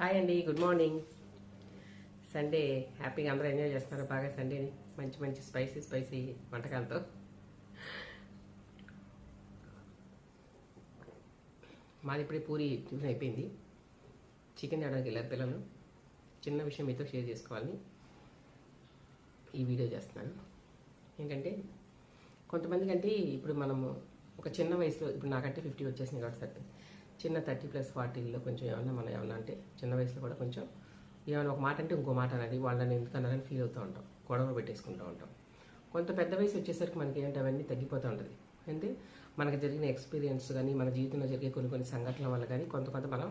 Hi అండి good morning. Sunday హ్యాపీగా అందరూ ఎంజాయ్ చేస్తున్నారు. బాగా సండేని. మంచి మంచి స్పైసీ స్పైసీ వంటకాలతో. మాది ఇప్పుడే పూరి టిఫిన్ అయిపోయింది. చికెన్ తేడానికి వెళ్ళారు పిల్లలు. చిన్న విషయం మీతో షేర్ చేసుకోవాలని ఈ వీడియో చేస్తున్నాను. ఏంటంటే కొంతమందికి అంటే ఇప్పుడు మనము ఒక చిన్న వయసులో ఇప్పుడు నాకంటే ఫిఫ్టీ వచ్చేసింది కాబట్టి చిన్న థర్టీ ప్లస్ ఫార్టీలో కొంచెం ఏమన్నా మనం ఏమన్నా అంటే చిన్న వయసులో కూడా కొంచెం ఏమైనా ఒక మాట అంటే ఇంకో మాట అనేది వాళ్ళని ఎందుకన్నారని ఫీల్ అవుతూ ఉంటాం గొడవలు పెట్టేసుకుంటూ ఉంటాం. కొంత పెద్ద వయసు వచ్చేసరికి మనకి ఏంటి అవన్నీ తగ్గిపోతూ ఉంటుంది. అంటే మనకు జరిగిన ఎక్స్పీరియన్స్ కానీ మన జీవితంలో జరిగే కొన్ని కొన్ని సంఘటనల వల్ల కానీ కొంత కొంత మనం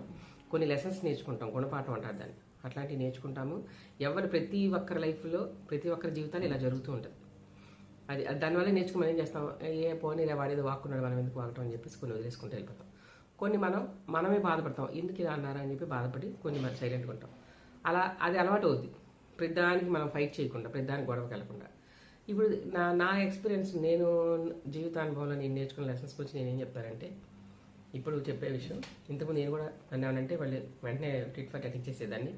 కొన్ని లెసన్స్ నేర్చుకుంటాం గుణపాఠం అంటారు దాన్ని. అట్లాంటివి నేర్చుకుంటాము. ఎవరు ప్రతి ఒక్కరి లైఫ్లో ప్రతి ఒక్కరి జీవితాలు ఇలా జరుగుతూ ఉంటుంది అది దానివల్ల నేర్చుకుని మనం ఏం చేస్తాం ఏ పోనీ ఇలా వాడేదో వాక్కున్నాడు మనం ఎందుకు వాడటం అని చెప్పేసి కొన్ని వదిలేసుకుంటూ వెళ్ళిపోతాం. కొన్ని మనం మనమే బాధపడతాం. ఎందుకు ఇలా అన్నారా అని చెప్పి బాధపడి కొన్ని మనం సైలెంట్గా ఉంటాం. అలా అది అలవాటు అవుద్ది. ప్రతిదానికి మనం ఫైట్ చేయకుండా ప్రతిదానికి గొడవకి కలగకుండా ఇప్పుడు నా నా ఎక్స్పీరియన్స్ నేను జీవితానుభవంలో నేను నేర్చుకున్న లెసన్స్ గురించి నేను ఏం చెప్తానంటే ఇప్పుడు చెప్పే విషయం ఇంతకుముందు నేను కూడా అన్నానంటే ఏమనంటే వాళ్ళు వెంటనే ట్రీట్ ఫర్ టెక్ చేసేదాన్ని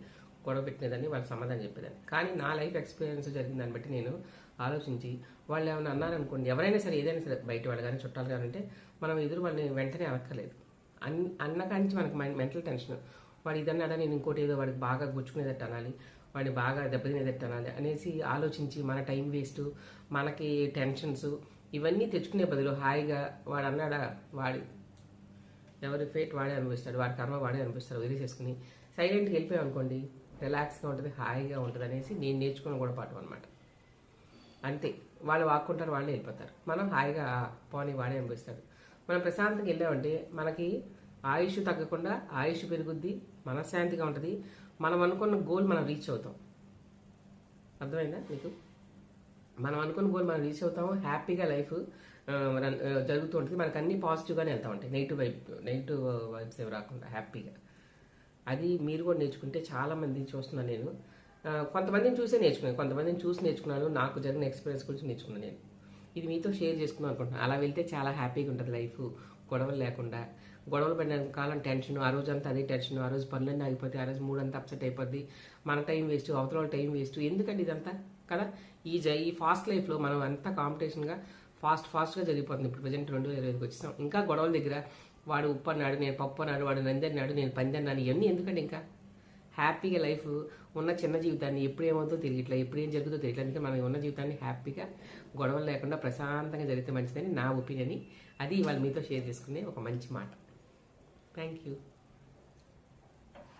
గొడవ పెట్టినదాన్ని వాళ్ళకి సమాధానం చెప్పేదాన్ని. కానీ నా లైఫ్ ఎక్స్పీరియన్స్ జరిగిన దాన్ని బట్టి నేను ఆలోచించి వాళ్ళు ఏమైనా అన్నారనుకోండి ఎవరైనా సరే ఏదైనా సరే బయట వాళ్ళు కానీ చుట్టాలు కానీ అంటే మనం ఎదురు వాళ్ళని వెంటనే అనక్కర్లేదు అన్ అన్న కానించి మనకు మెంటల్ టెన్షన్. వాడు ఇదన్నాడా నేను ఇంకోటి ఏదో వాడికి బాగా గుచ్చుకునేదట్టు అనాలి వాడిని బాగా దెబ్బతినేదట్టు అనాలి అనేసి ఆలోచించి మన టైం వేస్ట్ మనకి టెన్షన్స్ ఇవన్నీ తెచ్చుకునే బదులు హాయిగా వాడు అన్నాడా వాడి ఎవరి ఫేట్ వాడే అనిపిస్తాడు వాడి కర్మ వాడే అనిపిస్తాడు వదిలేసేసుకుని సైలెంట్గా వెళ్ళిపోయాం అనుకోండి రిలాక్స్గా ఉంటుంది హాయిగా ఉంటుంది అనేసి నేను నేర్చుకున్న కూడా పాఠం అనమాట అంతే. వాళ్ళు వాక్కుంటారు వాళ్ళే వెళ్ళిపోతారు. మనం హాయిగా పోనీ వాడే అనిపిస్తాడు మనం ప్రశాంతంగా వెళ్ళామంటే మనకి ఆయుష్ తగ్గకుండా ఆయుష్ పెరుగుద్ది మనశ్శాంతిగా ఉంటుంది. మనం అనుకున్న గోల్ మనం రీచ్ అవుతాం. అర్థమైందా మీకు? మనం అనుకున్న గోల్ మనం రీచ్ అవుతాము హ్యాపీగా లైఫ్ జరుగుతూ ఉంటుంది. మనకు అన్ని పాజిటివ్గానే వెళ్తూ ఉంటాయి. నెగిటివ్ వైబ్ నెగిటివ్ వైబ్స్ ఏమి రాకుండా హ్యాపీగా అది మీరు కూడా నేర్చుకుంటే చాలామంది చూస్తున్నాను నేను. కొంతమందిని చూసే నేర్చుకున్నాను. కొంతమందిని చూసి నేర్చుకున్నాను. నాకు జరిగిన ఎక్స్పీరియన్స్ గురించి నేర్చుకున్నాను నేను. ఇది మీతో షేర్ చేసుకుందాం అనుకుంటున్నాను అలా వెళ్తే చాలా హ్యాపీగా ఉంటుంది లైఫ్. గొడవలు లేకుండా. గొడవలు పడిన కాలం టెన్షన్ ఆ రోజు అంతా అదే టెన్షన్ ఆ రోజు పనులన్నీ ఆగిపోతాయి ఆ రోజు మూడంతా అప్సెట్ అయిపోద్ది. మన టైం వేస్ట్ అవతల వాళ్ళ టైం వేస్ట్. ఎందుకండి ఇదంతా? కదా? ఈ జై ఈ ఫాస్ట్ లైఫ్లో మనం అంతా కాంపిటీషన్గా ఫాస్ట్ ఫాస్ట్గా జరిగిపోతుంది. ఇప్పుడు ప్రజెంట్ రెండు వేల ఇరవైకి వచ్చేసాం. ఇంకా గొడవల దగ్గర వాడు ఉప్పు అన్నాడు నేను పప్పు అన్నాడు వాడు నంది అన్నాడు నేను పంది అన్నాను ఇవన్నీ ఎందుకంటే ఇంకా? హ్యాపీగా లైఫ్ ఉన్న చిన్న జీవితాన్ని ఎప్పుడు ఏమవుతుందో తెలియట్లే ఎప్పుడు ఏం జరుగుతుందో తెలియట్లేదు. అందుకే మనం ఉన్న జీవితాన్ని హ్యాపీగా గొడవలు లేకుండా ప్రశాంతంగా జరిగితే మంచిదని నా ఒపీనియన్. అది ఇవాళ మీతో షేర్ చేసుకునే ఒక మంచి మాట. Thank you